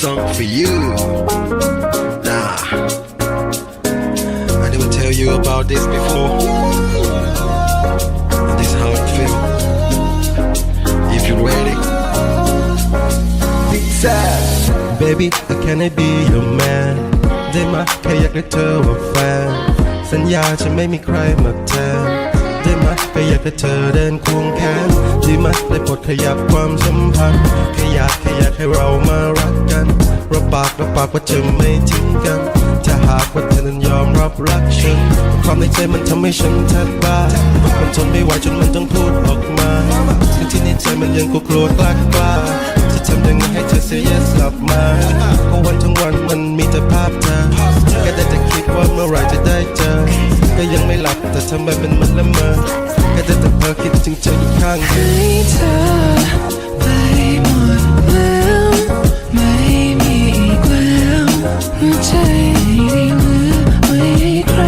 song for you. Nah, I never tell you about this before. And this is how it feel. If you ready. Big sad. Baby, can I be your man? ได้ไหมแค่อยากได้เธอว่าแฟน สัญญาจะไม่มีใครมาแทน ได้ไหมแค่อยากให้เธอเดินควงแขนดี ไหมได้ปรดขยับความสัมพันธ์แค่อยากแค่อยากให้เรามารักกันรับปากรับปากว่าจะไม่ทิ้งกันถ้าหากว่าเธอนั้นยอมรับรักฉัน ความในใจมันทำให้ฉันแทบบ้ามันทนไม่ไหวจนมันต้องพูดออกมาทั้งที่ในใจมันยังกลัวกล้ากล้าจะทำยังไงให้เธอ say yes กลับมา ลับ แต่ทำไมเป็นมันละเมอแค่แต่เพ้อคิดถึงเธออยู่ข้างให้เธอไปหมดแล้วไม่มีอีกแล้วหัวใจที่เหลือไว้ให้ใคร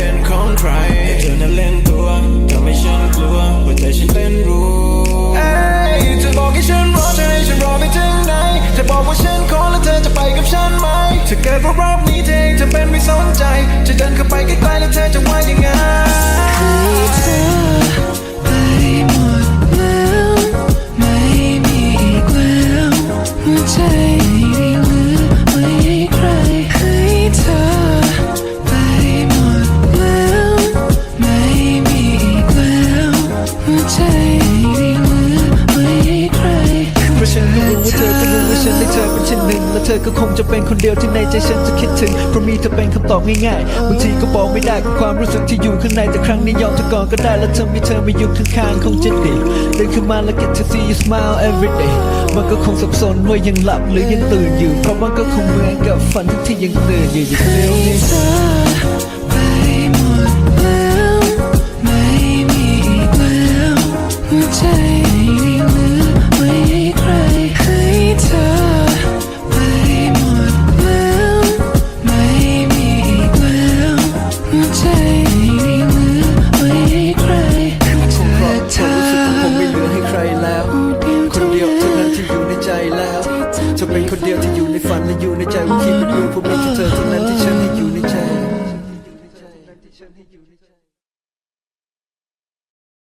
เป็นของใครให้เธอนั้นเล่นตัวทำให้ฉันกลัวหัวใจฉันเต้นรัวเอ้ยเธอบอกให้ฉันรอเธอให้ฉันรอไปถึงไหนเธอบอกว่าฉันขอแล้วเธอจะไปกับฉันไหมถ้าเกิดว่ารอบนี้เธอเองเธอเป็นไม่สนใจจะเดินเข้าไปใกล้ๆแล้วเธอจะว่ายังไง ฉันก็รู้ว่าเธอก็รู้ว่าฉันได้เธอเป็นชิ้นหนึ่งและเธอก็คงจะเป็นคนเดียวที่ในใจฉันจะคิดถึงเพราะมีเธอเป็นคำตอบง่ายๆบางทีก็บอกไม่ได้กับความรู้สึกที่อยู่ข้างในแต่ครั้งนี้ยอมเธอก่อนก็ได้และเธอมีเธอมาอยู่ข้างๆคงจะดีเดินขึ้นมาแล้ว get to see you smile every day มันก็คงสับสนว่ายังหลับหรือยังตื่นอยู่เพราะมันก็คงเหมือนกับฝันที่ยังตื่นอยู่อยู่เดียว คนเดียวที่อยู่ในฝันและอยู่ในใจวิธีเป็นรู้เพราะมีแค่เธอเท่านั้นที่ฉันให้อยู่ในใจ